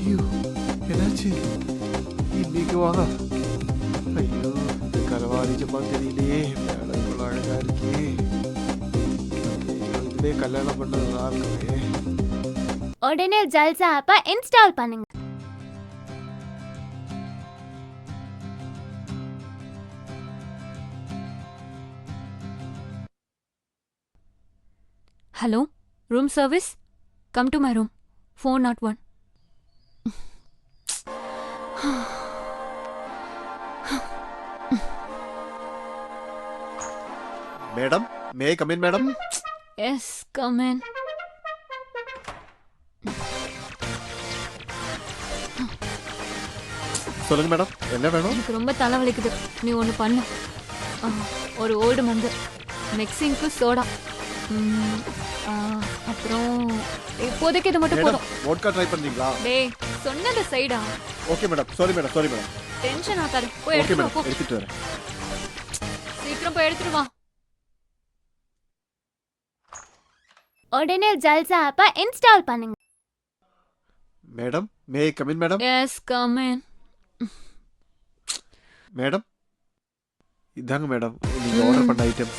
ஐயோ என்னாச்சு? இன்னைக்கு வாங்க. ஐயோ இந்த கரவாடி ஜப்பா தெரியலையே மேடம் அழகா இருக்கே. இதுவே கல்யாணம் பண்ணது நல்லா உடனே ஜல்சா ஆப்பை இன்ஸ்டால் பண்ணுங்க. Hello, room service? Come to my room. 401. Madam may come in madam Yes, come in. சொல்லுங்க மேடம் என்ன வேணும் எனக்கு ரொம்ப தலைவலிக்குது நீ ஒன்று பண்ணு ஒரு ஓல்டு மந்து மிக்சிங்க்கு சோடா ம், அப்புறம் இப்போதைக்கு இது மட்டும் மேடம் போதும். வோட்கா ட்ரை பண்றீங்களா? டேய் சொன்னது சைடா okay madam sorry madam sorry madam tension ஆகாது. போய் ஓகே மேடம் எடுத்துட்டு வரேன். சீக்கிரம் போய் எடுத்துட்டு வா. உடனே ஜல்சா ஆப்பை இன்ஸ்டால் பண்ணுங்க. Madam may come in madam yes come in madam இதாங்க மேடம் நீங்க ஆர்டர் பண்ண ஐட்டம்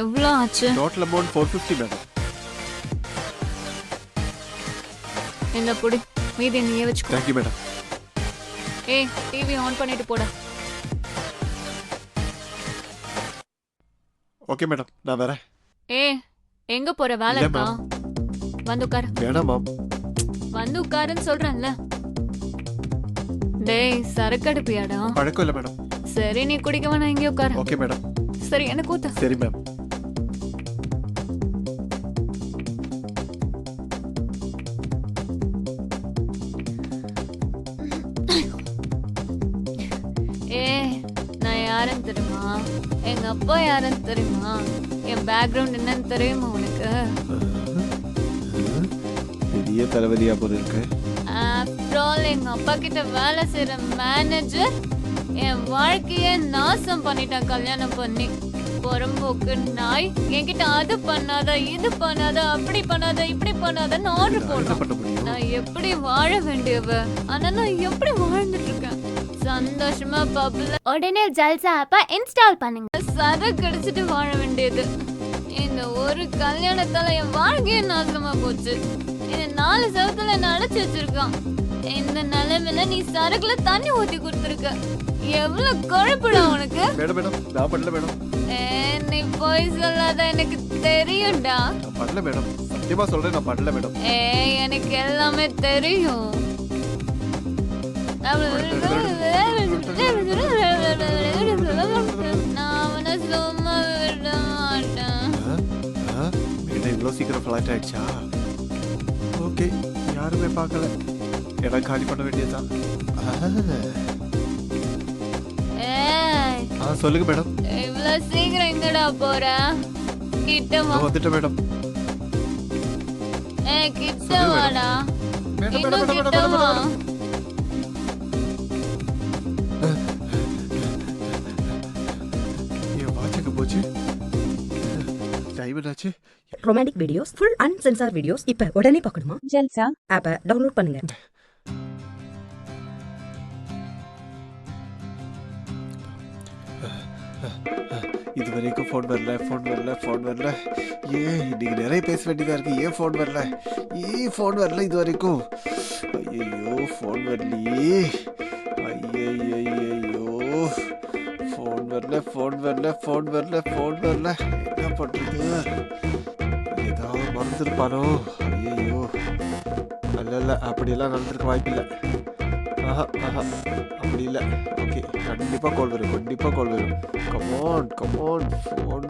எவ்வளோ ஆச்சு? Total amount four fifty madam இந்த புடி மீதி நீயே வச்சுக்கோ. தேங்க்யூ மேடம் ஏய் டிவி ஆன் பண்ணிட்டு போட. ஓகே மேடம் நான் வரேன். ஏய் எங்க போற? வேலை இருக்கா? வந்து உட்காரு. வேணாம் மேம் வந்து உட்காருன்னு சொல்றேன்ல. டேய் சரக்கு அடுப்பியாடா? பழக்கம் இல்லை மேடம் சரி நீ குடிக்க வேணாம் இங்கே உட்காரு. ஓகே மேடம் சரி எனக்கு ஊத்த சரி மேம் யாருன்னு தெரியுமா? எங்க அப்பா யாருன்னு தெரியுமா? என் பேக்ரவுண்ட் என்னன்னு தெரியுமா உனக்கு? பெரிய தலைவலியா போல இருக்கு. ஆஃப்டர் எங்க அப்பா கிட்ட வேலை செய்யற மேனேஜர் என் வாழ்க்கைய நாசம் பண்ணிட்டான் கல்யாணம் பண்ணி. புறம்போக்கு நாய் என்கிட்ட அது பண்ணாத இது பண்ணாத அப்படி பண்ணாத இப்படி பண்ணாதன்னு ஆர்டர் முடியும்? நான் எப்படி வாழ வேண்டியவ? ஆனா நான் எப்படி வாழ்ந்துட்டு இருக்கேன்? சந்தோஷமா பப்ல உடனே ஜல்சா ஆப்பை இன்ஸ்டால் பண்ணுங்க. சரக்கு அடிச்சிட்டு வாழ வேண்டியது. இந்த ஒரு கல்யாணத்தால என் வாழ்க்கையே நாசமா போச்சு. இந்த நாலு சவத்துல என்ன அடைச்சு வச்சிருக்கான். இந்த நிலைமையில நீ சரக்குல தண்ணி ஊத்தி கொடுத்துருக்க. எவ்வளவு குழப்படா உனக்கு? மேடம் மேடம் நான் பண்ணல மேடம் ஏ, நீ போய் சொல்லாத எனக்கு தெரியும்டா. நான் பண்ணல மேடம் சத்தியமா சொல்றேன் நான் பண்ணல மேடம் ஏ எனக்கு எல்லாமே தெரியும். நான் அவனை சும்மா விட மாட்டேன் மேடம் இவ்வளோ சீக்கிரம் ஃப்ளாட் ஆயிடுச்சா? ஓகே யாருமே பார்க்கல. இடம் காலி பண்ண வேண்டியதுதான். ஆ சொல்லுங்க மேடம். இவ்வளவு சீக்கிரம் எங்கடா போற? கிட்ட வா நான் வந்துட்டேன் மேடம். ஏ கிட்ட சொல்லு மேடம். வாடா மேடம் இன்னும் மேடம் கிட்ட மேடம் வா என்னாச்சு romantic videos full uncensored videos இப்ப உடனே பார்க்கணுமா? ஜல்சா? ஆப்பை டவுன்லோட் பண்ணுங்க. இது வரைக்கும் ஃபோன் வரல ஃபோன் வரல ஃபோன் வரல. ஏன் இன்னைக்கு நிறைய பேச வேண்டியதா இருக்கு. ஏன் ஃபோன் வரல? ஏன் ஃபோன் வரல இது வரைக்கும்? ஐயோ ஃபோன் வரலையே. ஐயோ ஃபோன் வரல ஃபோன் வரல ஃபோன் வரல ஃபோன் வரல. பண்றது ஏதாவது மறந்துருப்பானோ? ஐயோ இல்ல இல்ல அப்படியெல்லாம் நடந்திருக்க வாய்ப்பில்லை. ஆஹா ஆஹா. அப்படி இல்லை. ஓகே கண்டிப்பாக கால் வரும் கண்டிப்பாக கால் வரும். கமான் கமான் ஃபோன்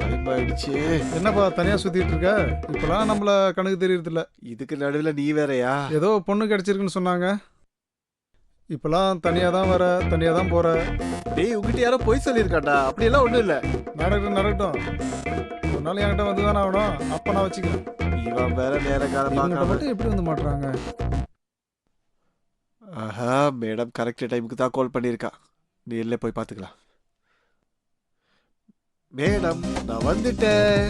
டைம் ஆயிடுச்சு. என்னப்பா தனியா சுத்திட்டு இருக்க? இப்பெல்லாம் நம்மள கணக்கு தெரியறது இல்ல இதுக்கு நடுவில் நீ வேறயா? ஏதோ பொண்ணு கிடைச்சிருக்குன்னு சொன்னாங்க. இப்பெல்லாம் தனியா தான் வர தனியா தான் போற. டேய் உங்ககிட்ட யாரோ பொய் சொல்லியிருக்காண்டா அப்படியெல்லாம் ஒன்றும் இல்லை. நடக்கட்டும் நடக்கட்டும். ஒரு நாள் என்கிட்ட வந்து தானே ஆகணும். அப்ப நான் வச்சுக்கிறேன். இவன் வேற நேர காலம் மட்டும் எப்படி வந்து மாட்டுறாங்க? ஆஹா மேடம் கரெக்ட் டைமுக்கு தான் கால் பண்ணியிருக்கா. நேர்ல போய் பார்த்துக்கலாம். மேடம் நான் வந்துட்டேன்.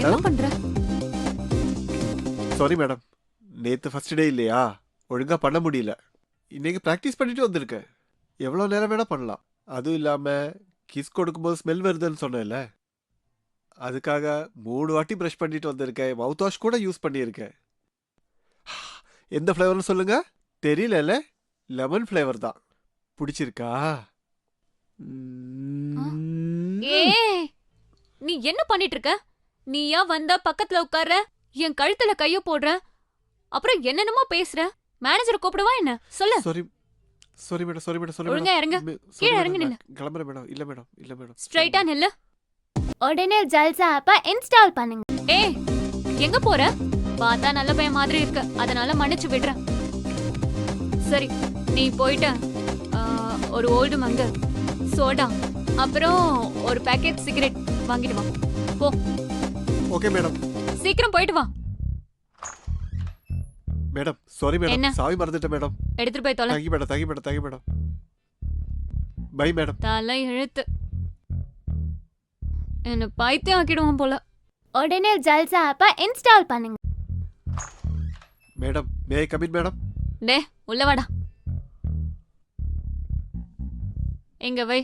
என்ன பண்ற? சாரி மேடம் நேத்து ஃபர்ஸ்ட் டே இல்லையா? ஒழுங்கா பண்ண முடியல. இன்னைக்கு ப்ராக்டிஸ் பண்ணிட்டு வந்திருக்கேன். எவ்வளோ நேரம் வேணா பண்ணலாம். அதுவும் இல்லாம கிஸ் கொடுக்கும்போது ஸ்மெல் வருதுன்னு சொன்னேன்ல. அதுக்காக மூணு வாட்டி ப்ரஷ் பண்ணிட்டு வந்திருக்கேன். மவுத் வாஷ் கூட யூஸ் பண்ணியிருக்கேன். எந்த ஃப்ளேவர்னு சொல்லுங்க? தெரியலல்ல லெமன் ஃப்ளேவர் தான். பிடிச்சிருக்கா. ஏய் நீ என்ன பண்ணிட்டு இருக்க நீயா வந்தா பக்கத்துல உட்கார்ற? என் கழுத்துல கைய போடுற? அப்புறம் என்னென்னமோ பேசுற? மேனேஜரை கூப்பிடுவா என்ன? சொல்லு. Sorry sorry madam sorry madam sorry ஒழுங்கா இறங்கு. கீழே இறங்கு நான் கிளம்புறேன் மேடம் இல்ல மேடம் இல்ல மேடம் ஸ்ட்ரைட்டா நில்லு. உடனே ஜல்சா ஆப்பை இன்ஸ்டால் பண்ணுங்க. ஏய் எங்க போற? பார்த்தா நல்ல பையன் மாதிரி இருக்கு. அதனால மன்னிச்சு விடுறேன். சரி நீ போயிட்டு ஒரு ஓல்டு மங்கு சோடா அப்புறம் ஒரு பேக்கெட் சிகரெட் வாங்கிட்டு வா. போ. ஓகே மேடம் சீக்கிரம் போயிட்டு வா. மேடம். சாரி என்ன? மேடம் சாவி மறந்துட்டேன் மேடம். எடுத்துட்டு போய் தொலை. Thank you madam thank you madam thank you madam. Bye madam. தலை எழுத்து என்ன பைத்தியம் ஆக்கிடுவான் போல. உடனே ஜல்சா ஆப்பை இன்ஸ்டால் பண்ணுங்க. Madam may come in madam? டே உள்ள வாடா. எங்க வை.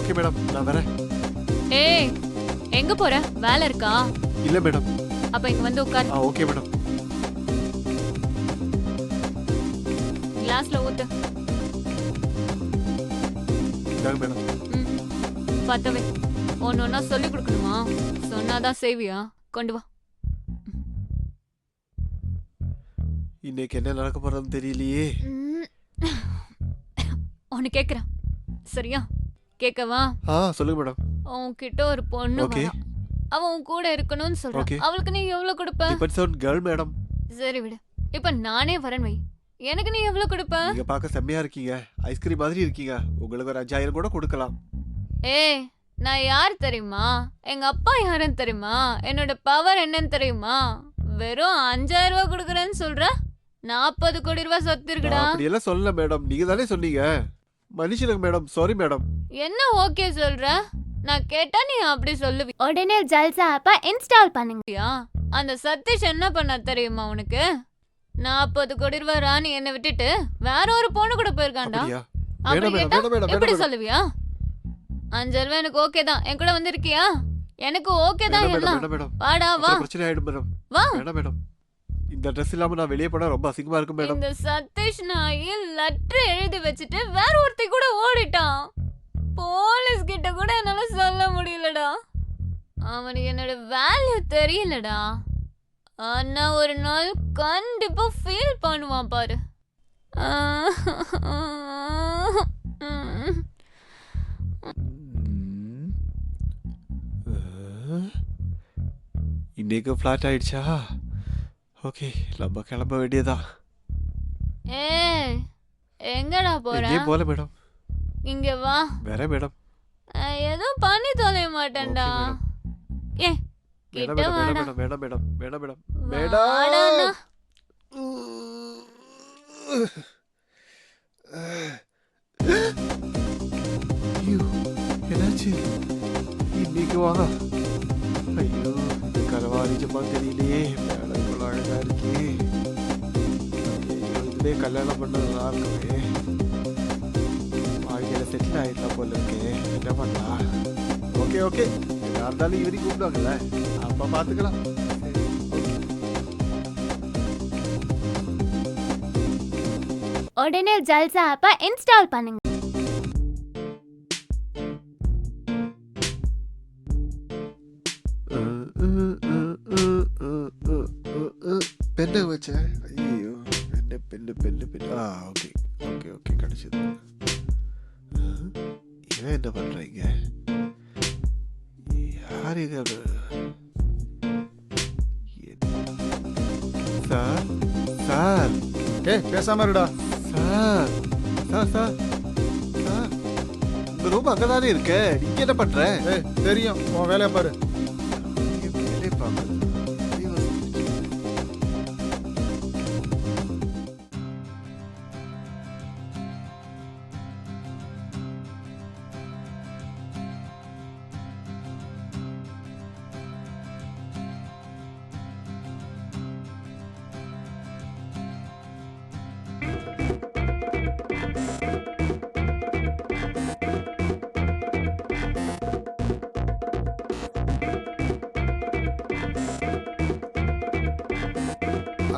ஓகே மேடம் நான் வரேன். ஏய் எங்க போற? வேலை இருக்கா? இல்ல மேடம். அப்ப இங்க வந்து உட்கார். ஆ ஓகே மேடம். கிளாஸ்ல ஊத்து. பத்தவே. ஒன்னு ஒன்னா சொல்லி கொடுக்கணுமா? சொன்னாதான் செய்வியா? கொண்டு வா. இன்னைக்கு என்ன நடக்க போறதுன்னு தெரியலையே. ஒன்னு கேக்குறேன். சரியா? கேக்கவா? ஆ சொல்லுங்க மேடம். உன்கிட்ட ஒரு பொண்ணு. வரா அவ உன் கூட இருக்கணும்னு சொல்றான். அவளுக்கு நீ எவ்வளவு கொடுப்ப? An girl madam. சரி விடு. இப்ப நானே வரேன் வை. எனக்கு நீ எவ்வளவு கொடுப்ப? நீங்க பார்க்க செம்மையா இருக்கீங்க. ஐஸ்கிரீம் மாதிரி இருக்கீங்க. உங்களுக்கு ஒரு அஞ்சாயிரம் கூட கொடுக்கலாம். ஏய் நான் யார் தெரியுமா? எங்க அப்பா யாருன்னு தெரியுமா? என்னோட பவர் என்னன்னு தெரியுமா? வெறும் அஞ்சாயிரம் ரூபாய் கொடுக்குறேன்னு சொல்ற? நாற்பது கோடி ரூபாய் சொத்து இருக்குடா. அப்படியெல்லாம் சொல்லல மேடம் நீங்க தானே சொன்னீங்க. மன்னிச்சிடுங்க மேடம் சாரி மேடம் என்ன ஓகே சொல்ற? நான் கேட்டா நீ அப்படி சொல்லுவியா உடனே ஜல்சா ஆப்பை இன்ஸ்டால் பண்ணுங்க. அந்த சதீஷ் என்ன பண்ண தெரியுமா உனக்கு? நாற்பது கோடி ரூபாய் ராணி என்னை விட்டுட்டு வேற ஒரு பொண்ணு கூட போயிருக்கான்டா. அப்படியா? அப்படி வேணாம் கேட்டா எப்படி வேணாம். சொல்லுவியா? அஞ்சாயிரம் ரூபாய் எனக்கு ஓகே தான். என் கூட வந்திருக்கியா? எனக்கு ஓகே தான் மேடம் எல்லாம். மேடம் மேடம் வாடா வா. அப்புறம் பிரச்சனை ஆயிடும் மேடம். வா. வேணாம் மேடம். இந்த ட்ரெஸ் இல்லாம நான் வெளியே போனா ரொம்ப அசிங்கமா இருக்கும் மேடம். இந்த சதீஷ் நாயி லெட்டர் எழுதி வச்சுட்டு வேற ஒருத்தி கூட ஓடிட்டான். போலீஸ் கிட்ட கூட என்னால சொல்ல முடியலடா. அவனுக்கு என்னோட வேல்யூ தெரியலடா. ஆனா ஒரு நாள் கண்டிப்பா ஃபீல் பண்ணுவான் பாரு. இன்னைக்கு ஃப்ளாட் ஆயிடுச்சா? ஓகே நம்ம கிளம்ப வேண்டியதா ஏய் எங்கடா போற? எங்கேயும் போல மேடம். இங்க வா. வேற மேடம். எதுவும் பண்ணி தொலைய மாட்டேன்டா. ஏ மேடம் மேடம் மேடம் வேணாம் மேடம் வாடாண்ணா. மேடம் ஐயோ என்னாச்சு? இன்னைக்கு வா ஐயோ கரவாரி ஜப்பா தெரியலையே. மேடம் இவ்வளோ அழகா இருக்கே. கல்யாணம் பண்ண நல்லா இருக்குமே. வாழ்க்கையில செட்டில் ஆயிடலாம் போல இருக்கே. என்ன பண்ணலாம்? Okay okay. எதா இருந்தாலும் ஈவினிங் கூப்பிடுவாங்கல்ல? அப்ப okay. உடனே ஜல்சா ஆப்பை இன்ஸ்டால் பண்ணுங்க. பெண்ணை வச்சேன் ஐயோ பெண்ணு பெண்ணு பெண்ணு பெண்ணு ஆ ஓகே. ஓகே ஓகே கிடைச்சது. இவன் என்ன பண்றீங்க? இது? எ- சார் சார். ஏய் பேசாம இருடா. Sir sir sir. சார் உங்க ரூம் அங்கதானே இருக்கு நீங்க என்ன பண்ற? தெரியும். உன் வேலையை பாரு.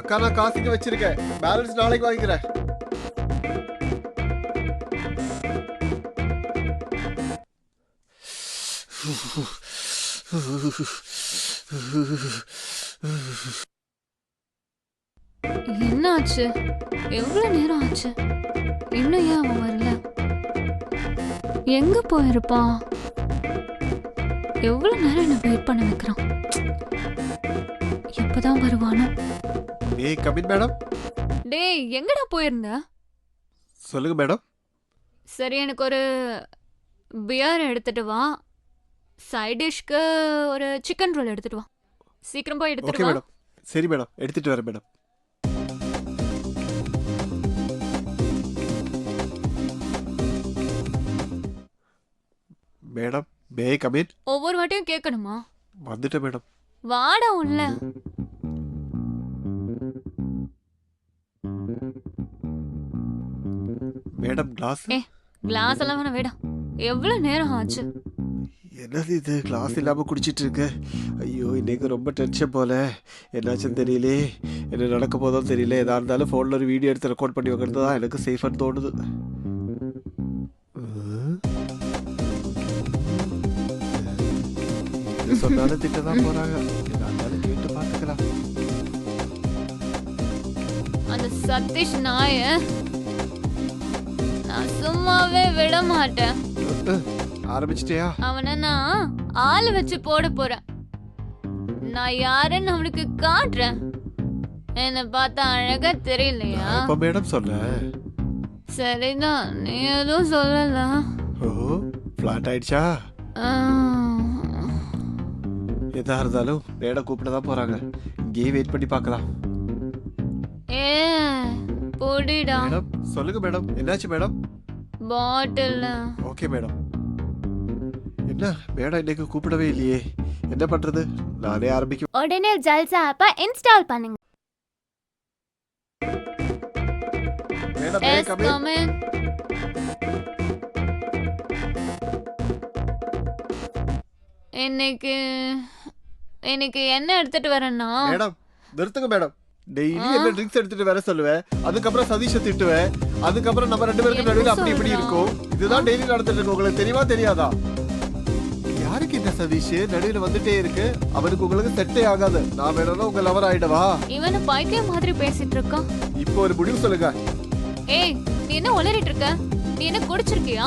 அக்கா நான் காசு வச்சிருக்கேன் பேலன்ஸ் நாளைக்கு வாங்கிக்கிறேன். என்னாச்சு? எவ்வளவு நேரம் ஆச்சு? இன்னும் ஏன் அவன் வரல? எங்க போயிருப்பான்? எவ்வளவு நேரம் என்ன வெயிட் பண்ண வைக்கிறான்? எப்பதான் வருவானோ? ஏய் கமின் மேடம். டேய் எங்கடா போயிருந்த? சொல்லுங்க மேடம். சரி எனக்கு ஒரு பியர் எடுத்துட்டு வா. சைட் டிஷ்க்கு ஒரு சிக்கன் ரோல் எடுத்துட்டு வா. சீக்கிரம் போய் ஓகே எடுத்துட்டு வா. மேடம். சரி மேடம் எடுத்துட்டு வரேன் மேடம். மேடம் மே கமின் ஒவ்வொரு வாட்டியும் கேட்கணுமா? வந்துட்டேன் மேடம். வாடா உள்ள. மேடம் கிளாஸ் ஏ கிளாஸ் எல்லாம் வேணாம் வேடா எவ்வளவு நேரம் ஆச்சு? என்னது இது? கிளாஸ் இல்லாம குடிச்சிட்டு இருக்கு ஐயோ இன்னைக்கு ரொம்ப டென்ஷன் போல. என்னாச்சுன்னு தெரியலே. என்ன நடக்க போதோ தெரியல. எதா இருந்தாலும் ஃபோனில் ஒரு வீடியோ எடுத்து ரெக்கார்ட் பண்ணி வைக்கிறது தான் எனக்கு சேஃப்னு தோணுது. சொன்னாலும் திட்ட தான் போறாங்க. எதா இருந்தாலும் கேட்டு பார்த்துக்கலாம். அந்த சதீஷ் நாய நான் சும்மாவே விட மாட்டேன். ஆரம்பிச்சிட்டியா? அவனை நான் ஆள் வச்சு போட போறேன். நான் யாருன்னு அவனுக்கு காட்டுறேன். என்னை பார்த்தா அழகா தெரியலையா? இப்ப மேடம் சொன்ன? சரிதான் நீ எதுவும் சொல்லல. ஓ ஃப்ளாட் ஆயிடுச்சா. எதா இருந்தாலும் மேடம் கூப்பிட தான் போறாங்க. இங்கேயே வெயிட் பண்ணி பார்க்கலாம். ஏ பொடிடா. மேடம் சொல்லுங்க மேடம். என்னாச்சு மேடம்? Bottle okay madam. என்ன? மேடம் இன்னைக்கு கூப்பிடவே இல்லையே. என்ன பண்றது? நானே ஆரம்பிக்க உடனே ஜல்சா ஆப்பை இன்ஸ்டால் பண்ணுங்க. மேடம் எஸ் கமின் இன்னைக்கு இன்னைக்கு என்ன எடுத்துட்டு வரேன்னா மேடம் நிறுத்துங்க மேடம். டெய்லி என்ன ட்ரிங்க்ஸ் எடுத்துட்டு வர சொல்லுவேன். அதுக்கப்புறம் சதீஷை திட்டுவேன். அதுக்கப்புறம் நம்ம ரெண்டு பேருக்கு என்ன நடுவில் அப்படி இப்படி? இருக்கும். இதுதான் டெய்லி நடந்துட்டு இருக்கு. உங்களுக்கு தெரியுமா தெரியாதா? யாருக்கு இந்த சதீஷ்? நடுவில் வந்துட்டே இருக்கு. அவனுக்கு உங்களுக்கு செட்டே ஆகாது. நான் வேணும்னா உங்க லவர் ஆயிடவா இவனு பைத்தியம் மாதிரி பேசிட்டு இருக்கான். இப்போ ஒரு முடிவு சொல்லுங்க. ஏய் நீ என்ன உளறிட்டு இருக்க? நீ என்ன குடிச்சிருக்கியா?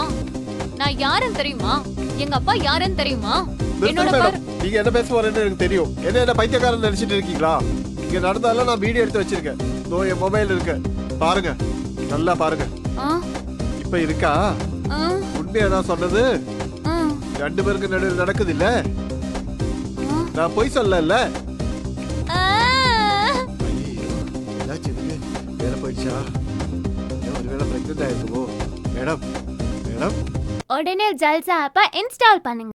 நான் யாருன்னு தெரியுமா? எங்க அப்பா யாருன்னு தெரியுமா? என்னோட நீங்க என்ன பேச போறேன்னு எனக்கு தெரியும். என்ன என்ன பைத்தியக்காரன் நினைச்சிட்டு இருக்கீங்களா? இங்க நடந்தாலும் நான் வீடியோ எடுத்து வச்சிருக்கேன். இதோ என் மொபைல் இருக்கு. பாருங்க. நல்லா பாருங்க. இப்ப இருக்கா? உண்மையா நான் சொன்னது. ரெண்டு பேருக்கு நடுவில் நடக்குது இல்ல. நான் பொய் சொல்லல. வேலை போயிடுச்சா? ஒருவேளை பிரெக்னென்ட் ஆயிருக்குமோ? மேடம். மேடம். உடனே ஜல்சா ஆப்பை இன்ஸ்டால் பண்ணுங்க.